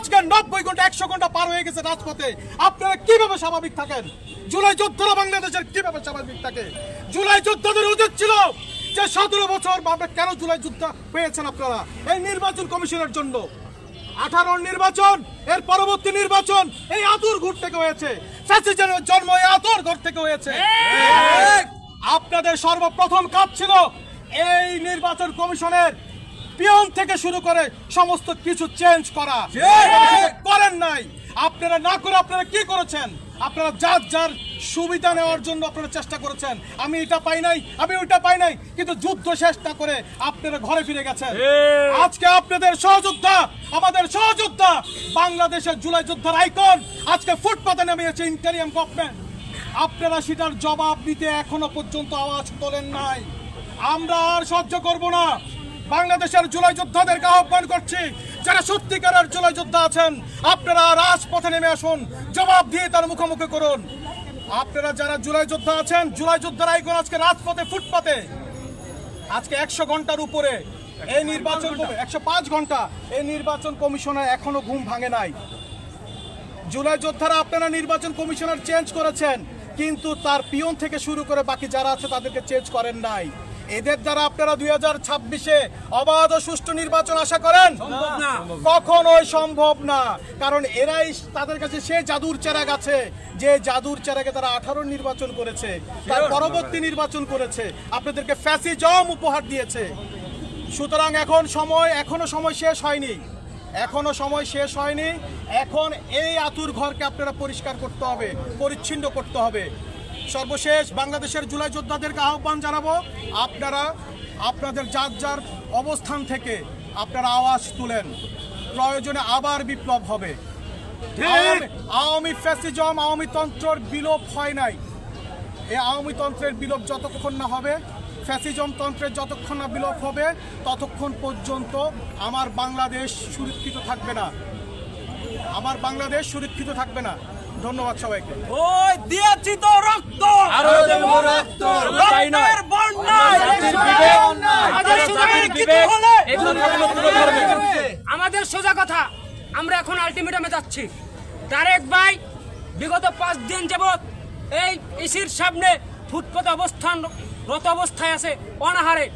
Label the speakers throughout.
Speaker 1: আজকে নব্বই ঘণ্টা একশো ঘণ্টা পার হয়ে গেছে রাজপথে। আপনারা কীভাবে স্বাভাবিক থাকেন? জুলাই যোদ্ধারা বাংলাদেশের কীভাবে স্বাভাবিক থাকে? জুলাই যোদ্ধাদের উচিত ছিল যে সতেরো বছর বাপে কেন জুলাই যুদ্ধ পেয়েছেন আপনারা? এই নির্বাচন কমিশনের জন্য। আঠারো নির্বাচন এর পরবর্তী নির্বাচন এই আতুর ঘুর থেকে হয়েছে। জন্ম এই আতুর ঘর থেকে হয়েছে। আপনাদের সর্বপ্রথম কাজ ছিল এই নির্বাচন কমিশনের পিয়ন থেকে শুরু করে সমস্ত কিছু চেঞ্জ করা। করেন নাই। আপনারা না করে আপনারা কি করেছেন? আপনারা যার যার সুবিধা নেওয়ার জন্য আপনারা চেষ্টা করেছেন। আমি এটা পাই নাই আমি ওইটা পাই নাই কিন্তু যুদ্ধ শেষ না করে আপনারা ঘরে ফিরে গেছেন। আজকে আপনাদের সহযোদ্ধা আমাদের সহযোদ্ধা বাংলাদেশের জুলাই যোদ্ধার আইকন আজকে ফুটপাতে নেমেছে ইন্টারিয়াম গভর্নমেন্ট আপনারা সেটার জবাব দিতে এখনও পর্যন্ত আওয়াজ তোলেন নাই। আমরা আর সহ্য করব না। বাংলাদেশের জুলাই যোদ্ধাদেরকে আহ্বান করছি, যারা সত্যিকারের জুলাই যোদ্ধা আছেন, আপনারা রাজপথে নেমে আসুন জবাব দিয়ে তার মুখোমুখি করুন। আপনারা যারা জুলাই যোদ্ধা আছেন, জুলাই যোদ্ধার আইকন আজকে রাজপথে, ফুটপাতে। আজকে একশো ঘণ্টার উপরে। এই নির্বাচন একশো পাঁচ ঘণ্টা। এই নির্বাচন কমিশনে এখনও ঘুম ভাঙে নাই। জুলাই যোদ্ধারা আপনারা নির্বাচন কমিশনার চেঞ্জ করেছেন, কিন্তু তার পিয়ন থেকে শুরু করে বাকি যারা আছে তাদেরকে চেঞ্জ করেন নাই। এদের দ্বারা আপনারা দুই হাজার ছাব্বিশে অবাধ ও সুষ্ঠু নির্বাচন আশা করেন? কখনোই সম্ভব না। কারণ এরাই তাদের কাছে সে জাদুর চেরাগ আছে যে জাদুর চেরাগে তারা আঠারো নির্বাচন করেছে তার পরবর্তী নির্বাচন করেছে আপনাদেরকে ফ্যাসিজম উপহার দিয়েছে। সুতরাং এখন সময় এখনও সময় শেষ হয়নি। এখনও সময় শেষ হয়নি। এখন এই আতুর ঘরকে আপনারা পরিষ্কার করতে হবে পরিচ্ছিন্ন করতে হবে। সর্বশেষ বাংলাদেশের জুলাই যোদ্ধাদেরকে আহ্বান জানাব। আপনারা আপনাদের যার যার অবস্থান থেকে আপনারা আওয়াজ তুলেন। প্রয়োজনে আবার বিপ্লব হবে। আওয়ামী- আওয়ামী ফ্যাসিজম আওয়ামী তন্ত্রর বিলোপ হয় নাই। এই আওয়ামী তন্ত্রের বিলোপ যতক্ষণ না হবে ফ্যাসিজম তন্ত্রের যতক্ষণ না বিলোপ হবে ততক্ষণ পর্যন্ত আমার বাংলাদেশ সুরক্ষিত থাকবে না। আমার বাংলাদেশ সুরক্ষিত থাকবে না। ধন্যবাদ সবাইকে।
Speaker 2: ওই দিয়েছি তো রক্ত।
Speaker 3: আরও দেব রক্ত।
Speaker 2: রক্তের বন্যায়। আমাদের সোজা
Speaker 4: কথা আমরা এখন আলটিমেটামে যাচ্ছি। তারেক ভাই বিগত পাঁচ দিন যাবৎ এই ইসির সামনে ফুটপাত অবস্থান রত অবস্থায় আছে অনাহারে।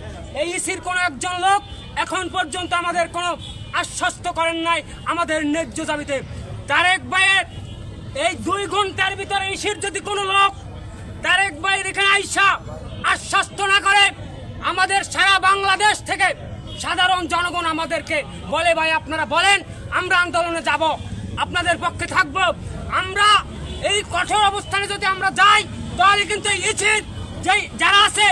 Speaker 4: এই ইসির কোনো একজন লোক এখন পর্যন্ত আমাদের কোনো আশ্বস্ত করেন নাই আমাদের ন্যায্য দাবিতে। তারেক ভাইয়ের এই দুই ঘণ্টার ভিতরে ইসির যদি কোনো লোক তারেক ভাইয়ের এখানে আইসা আশ্বস্ত না করে আমাদের সারা বাংলাদেশ থেকে সাধারণ জনগণ আমাদেরকে বলে ভাই আপনারা বলেন আমরা আন্দোলনে যাব আপনাদের পক্ষে থাকব। আমরা এই কঠোর অবস্থানে যদি আমরা যাই তাহলে কিন্তু ইচির যে যারা আছে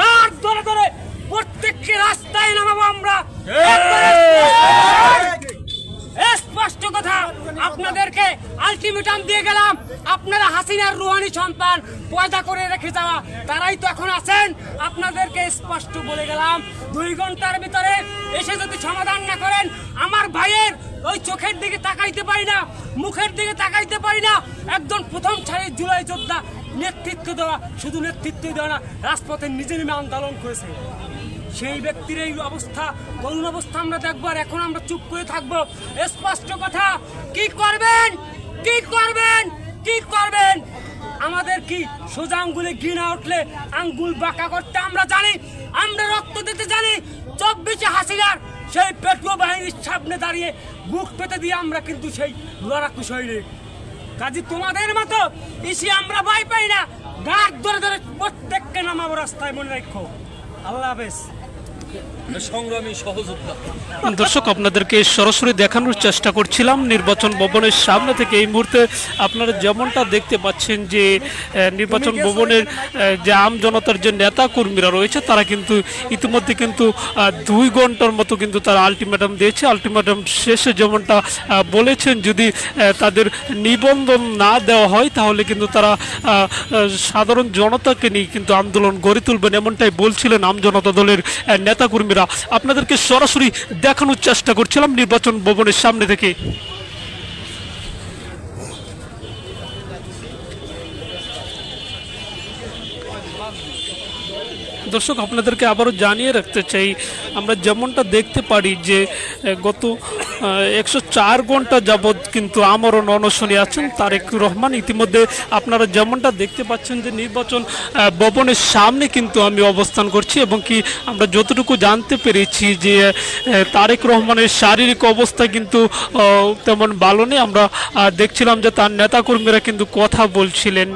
Speaker 4: গার্ড ধরে ধরে প্রত্যেককে রাস্তায় নামাবো আমরা। আপনাদেরকে আলটিমেটাম দিয়ে গেলাম, আপনারা হাসিনার রুহানি সন্তান পয়দা করে রেখে যাওয়া। তারাই তো এখন আছেন। আপনাদেরকে স্পষ্ট বলে গেলাম, দুই ঘণ্টার ভিতরে এসে যদি সমাধান না করেন, আমার ভাইয়ের ওই চোখের দিকে তাকাইতে পারি না, মুখের দিকে তাকাইতে পারি না। একজন প্রথম সারির জুলাই যোদ্ধা নেতৃত্ব দেওয়া, শুধু নেতৃত্ব দেওয়া না, রাজপথে নিজে নেমে আন্দোলন করেছে। সেই ব্যক্তির এই অবস্থা, করুণ অবস্থা আমরা দেখব আর এখন আমরা চুপ করে থাকব। স্পষ্ট কথা, কি করবেন? কি করবেন? কি করবেন? আমাদের কি সোজা আঙ্গুলে ঘৃণা উঠলে আঙ্গুল বাঁকা করতে আমরা জানি, আমরা রক্ত দিতে জানি, চব্বিশে হাসিনার সেই পেট্রো বাহিনীর সামনে দাঁড়িয়ে বুক পেতে দিয়ে আমরা কিন্তু সেই লড়াকু সৈনিক। কাজী তোমাদের মতো ইসি আমরা ভয় পাই না। গাছ ধরে ধরে প্রত্যেককে নামাবো রাস্তায়, মনে রাখো। আল্লাহ হাফেজ।
Speaker 3: সংগ্রামী সহযোদ্ধা।
Speaker 5: দর্শক আপনাদেরকে সরাসরি দেখানোর চেষ্টা করছিলাম। নির্বাচন ভবনের সামনে থেকে এই মুহূর্তে আপনারা যেমনটা দেখতে পাচ্ছেন যে নির্বাচন ভবনের যে আম জনতার যে নেতা কর্মীরা রয়েছে তারা কিন্তু ইতিমধ্যে কিন্তু দুই ঘণ্টার মতো কিন্তু তারা আলটিমেটাম দিয়েছে। আলটিমেটাম শেষে যেমনটা বলেছেন যদি তাদের নিবন্ধন না দেওয়া হয় তাহলে কিন্তু তারা সাধারণ জনতাকে নিয়ে কিন্তু আন্দোলন গড়ে তুলবেন এমনটাই বলছিলেন আম জনতা দলের আহ, নেতাকর্মীরা আপনাদেরকে সরাসরি দেখানোর চেষ্টা করছিলাম নির্বাচন ভবনের সামনে থেকে। দর্শক, আপনাদেরকে আবারও জানিয়ে রাখতে চাই, আমরা যেমনটা দেখতে পারি যে গত একশো চার ঘণ্টা যাবৎ কিন্তু আমরণ অনশনে আছেন তারেক রহমান। ইতিমধ্যে আপনারা যেমনটা দেখতে পাচ্ছেন যে, নির্বাচন ভবনের সামনে কিন্তু আমি অবস্থান করছি এবং কি আমরা যতটুকু জানতে পেরেছি যে তারেক রহমানের শারীরিক অবস্থা কিন্তু তেমন ভালো নেই। আমরা দেখছিলাম যে, তার নেতাকর্মীরা কিন্তু কথা বলছিলেন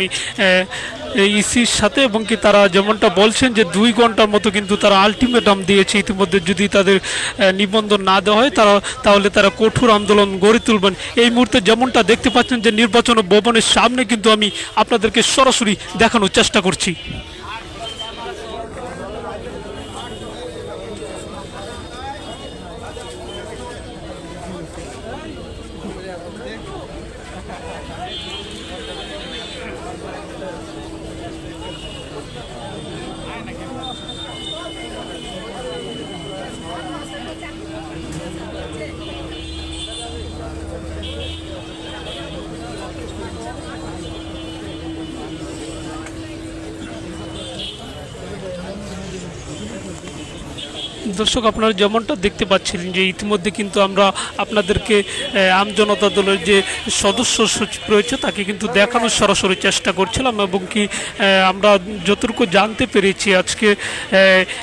Speaker 5: ইসির সাথে এবং কি তারা যেমনটা বলছেন যে দুই ঘণ্টার মতো কিন্তু তারা আলটিমেটাম দিয়েছে ইতিমধ্যে যদি তাদের নিবন্ধন না দেওয়া হয় তারা, তাহলে তারা কঠোর আন্দোলন গড়ে তুলবেন। এই মুহূর্তে যেমনটা দেখতে পাচ্ছেন যে নির্বাচন ভবনের সামনে কিন্তু আমি আপনাদেরকে সরাসরি দেখানোর চেষ্টা করছি। দর্শক আপনারা যেমনটা দেখতে পাচ্ছিলেন যে ইতিমধ্যে কিন্তু আমরা আপনাদেরকে আহ, আম জনতা দলের যে সদস্য সচিব রয়েছে তাকে কিন্তু দেখানোর সরাসরি চেষ্টা করছিলাম এবং কি আমরা যতটুকু জানতে পেরেছি আজকে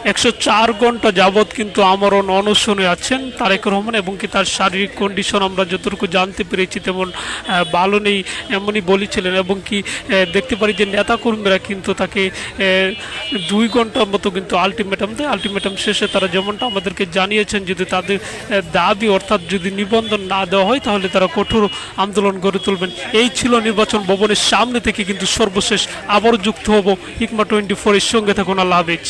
Speaker 5: একশো চার ঘণ্টা যাবৎ কিন্তু আমরণ অনশনে আছেন তারেক রহমান এবং কি তার শারীরিক কন্ডিশন আমরা যতটুকু জানতে পেরেছি তেমন ভালো নেই এমনই বলেছিলেন এবং কি দেখতে পারি যে নেতাকর্মীরা কিন্তু তাকে দুই ঘণ্টার মতো কিন্তু আলটিমেটাম দেয়। আলটিমেটাম শেষে তারা যেমনটা আমাদেরকে জানিয়েছেন, যদি তাদের দাবি অর্থাৎ যদি নিবন্ধন না দেওয়া হয়, তাহলে তারা কঠোর আন্দোলন গড়ে তুলবেন। এই ছিল নির্বাচন ভবনের সামনে থেকে কিন্তু সর্বশেষ আবার যুক্ত হব ইকমা টোয়েন্টি ফোরের সঙ্গে থাকুন। আল্লাহ হাফেজ।